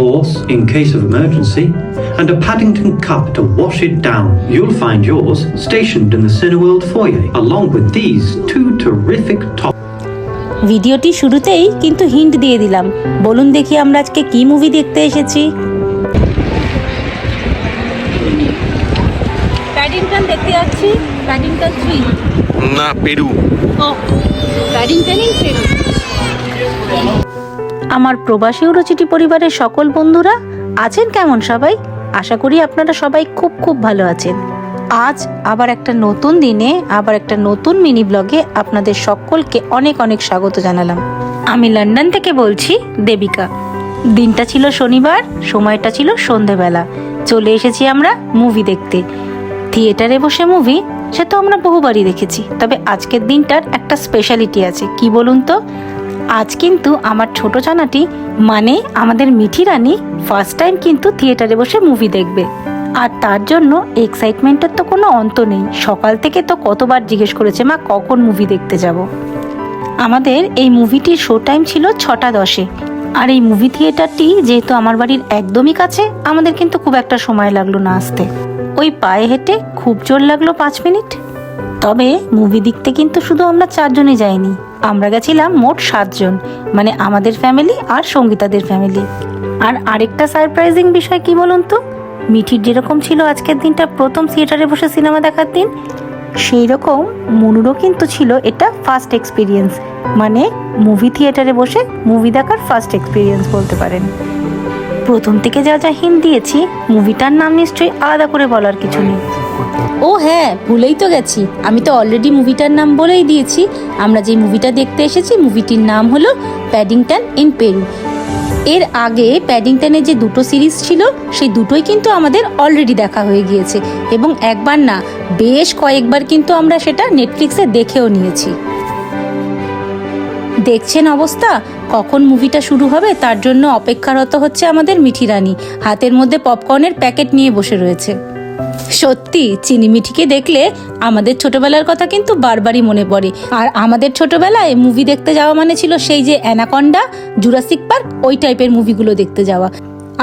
course in case of emergency, and a Paddington cup to wash it down. You'll find yours stationed in the Cineworld foyer, along with these two terrific top. ভিডিওটি শুরুতেই কিন্তু hint দিয়ে দিলাম বলুন দেখি আমরা আজকে কি মুভি দেখতে এসেছি প্যাডিংটন দেখতে যাচ্ছি প্যাডিংটন থ্রি না পেরু ও প্যাডিংটন ইন পেরু আমার প্রবাসী উরচিটি পরিবারের সকল বন্ধুরা আছেন কেমন সবাই? আশা করি আপনারা সবাই খুব খুব ভালো আছেন। আজ আবার একটা নতুন দিনে, আবার একটা নতুন মিনি ব্লগে আপনাদের সকলকে অনেক অনেক স্বাগত জানালাম। আমি লন্ডন থেকে বলছি দেবিকা। দিনটা ছিল শনিবার, সময়টা ছিল সন্ধেবেলা। চলে এসেছি আমরা মুভি দেখতে। থিয়েটারে বসে মুভি সে তো আমরা বহুবারই দেখেছি। তবে আজকের দিনটার একটা স্পেশালিটি আছে। কি বলুন তো? আজ কিন্তু আমার ছোট জানাটি মানে আমাদের মিঠি রানী ফার্স্ট টাইম কিন্তু থিয়েটারে বসে মুভি দেখবে। আর তার জন্য এক্সাইটমেন্টের তো কোনো অন্ত নেই। সকাল থেকে তো কতবার জিজ্ঞেস করেছে, মা, কখন মুভি দেখতে যাব? আমাদের এই মুভিটির শো টাইম ছিল ছটা দশে। আর এই মুভি থিয়েটারটি যেহেতু আমার বাড়ির একদমই কাছে, আমাদের কিন্তু খুব একটা সময় লাগল না আসতে। ওই পায়ে হেঁটে খুব জোর লাগল পাঁচ মিনিট। তবে মুভি দেখতে কিন্তু শুধু আমরা চারজনই যাইনি। আমরা গেছিলাম মোট সাতজন মানে আমাদের ফ্যামিলি আর সঙ্গীতাদের ফ্যামিলি আর আরেকটা সারপ্রাইজিং বিষয় কি বলুন তো? মিঠির যেরকম ছিল আজকের দিনটা, প্রথম থিয়েটারে বসে সিনেমা দেখার দিন সেই রকম মনুরও কিন্তু ছিল এটা ফার্স্ট এক্সপিরিয়েন্স মানে মুভি থিয়েটারে বসে মুভি দেখার ফার্স্ট এক্সপিরিয়েন্স বলতে পারেন। প্রথম থেকে যা যা হিন্ট দিয়েছি মুভিটার নাম নিশ্চয়ই আলাদা করে বলার কিছু নেই। ও হ্যাঁ ভুলেই তো গেছি। আমি তো অলরেডি মুভিটার নাম বলেই দিয়েছি। আমরা যে মুভিটা দেখতে এসেছি মুভিটির নাম হলো প্যাডিংটন ইন পেরু এর আগে প্যাডিংটনের যে দুটো সিরিজ ছিল, সেই দুটোই কিন্তু আমাদের অলরেডি দেখা হয়ে গিয়েছে। এবং একবার না, বেশ কয়েকবার কিন্তু আমরা সেটা নেটফ্লিক্সে দেখেও নিয়েছি। দেখছেন অবস্থা? কখন মুভিটা শুরু হবে? তার জন্য অপেক্ষারত হচ্ছে আমাদের মিঠি রানী হাতের মধ্যে পপকর্নের প্যাকেট নিয়ে বসে রয়েছে। সত্যি, চিনি মিঠিকে দেখলে আমাদের ছোটবেলার কথা কিন্তু বারবারই মনে পড়ে। আর আমাদের ছোটবেলায় মুভি দেখতে যাওয়া মানে ছিল সেই যে অ্যানাকন্ডা, জুরাসিক পার্ক, ওই টাইপের মুভিগুলো দেখতে যাওয়া।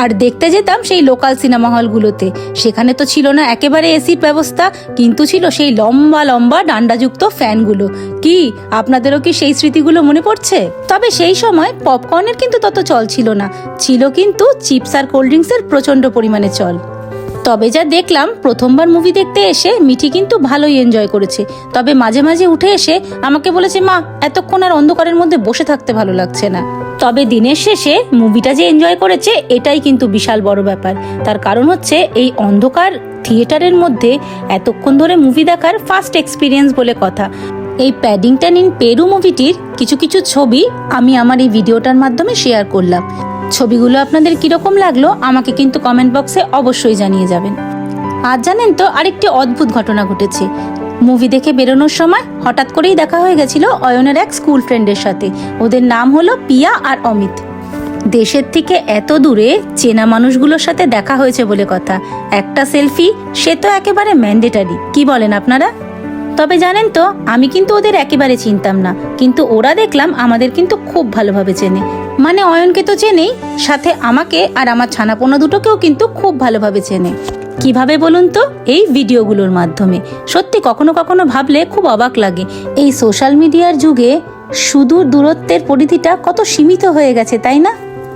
আর দেখতে যেতাম সেই লোকাল সিনেমা হলগুলোতে সেখানে তো ছিল না একেবারে এসির ব্যবস্থা, কিন্তু ছিল সেই লম্বা লম্বা ডান্ডাযুক্ত ফ্যানগুলো কি, আপনাদেরও কি সেই স্মৃতিগুলো মনে পড়ছে? তবে সেই সময় পপকর্নের কিন্তু তত চল ছিল না। ছিল কিন্তু চিপস আর কোল্ড ড্রিঙ্কসের প্রচণ্ড পরিমাণে চল। তবে যা দেখলাম, প্রথমবার মুভি দেখতে এসে মিঠি কিন্তু ভালোই এনজয় করেছে। তবে মাঝে মাঝে উঠে এসে আমাকে বলেছে, মা, এতক্ষণ আর অন্ধকারের মধ্যে বসে থাকতে ভালো লাগছে না। তবে দিনের শেষে মুভিটা যে এনজয় করেছে, এটাই কিন্তু বিশাল বড় ব্যাপার। তার কারণ হচ্ছে, এই অন্ধকার থিয়েটারের মধ্যে এতক্ষণ ধরে মুভি দেখার ফার্স্ট এক্সপিরিয়েন্স বলে কথা। এই প্যাডিংটন ইন পেরু মুভিটির কিছু কিছু ছবি আমি আমার এই ভিডিওটার মাধ্যমে শেয়ার করলাম। ছবিগুলো আপনাদের কীরকম লাগল আমাকে কিন্তু কমেন্ট বক্সে অবশ্যই জানিয়ে যাবেন। আর জানেন তো, আরেকটি অদ্ভুত ঘটনা ঘটেছে। মুভি দেখে বেরোনোর সময় হঠাৎ করেই দেখা হয়ে গেছিল অয়নের এক স্কুল ফ্রেন্ডের সাথে। ওদের নাম হলো পিয়া আর অমিত। দেশের থেকে এত দূরে চেনা মানুষগুলোর সাথে দেখা হয়েছে বলে কথা। একটা সেলফি সে তো একেবারে ম্যান্ডেটারি কি বলেন আপনারা? তবে জানেন তো, আমি কিন্তু ওদের একেবারে চিনতাম না। কিন্তু ওরা দেখলাম আমাদের কিন্তু খুব ভালোভাবে চেনে। মানে অয়নকে তো চেনেই সাথে আমাকে আর আমার ছানাপোনা দুটোকেও কিন্তু খুব ভালোভাবে চেনে। কীভাবে বলুন তো? এই ভিডিওগুলোর মাধ্যমে। সত্যি কখনো কখনো ভাবলে খুব অবাক লাগে। এই সোশ্যাল মিডিয়ার যুগে সুদূর দূরত্বের পরিধিটা কত সীমিত হয়ে গেছে, তাই না?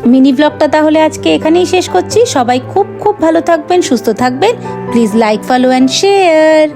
মিনি ব্লগটা তাহলে আজকে এখানেই শেষ করছি। সবাই খুব খুব ভালো থাকবেন, সুস্থ থাকবেন। Please like, follow, and share.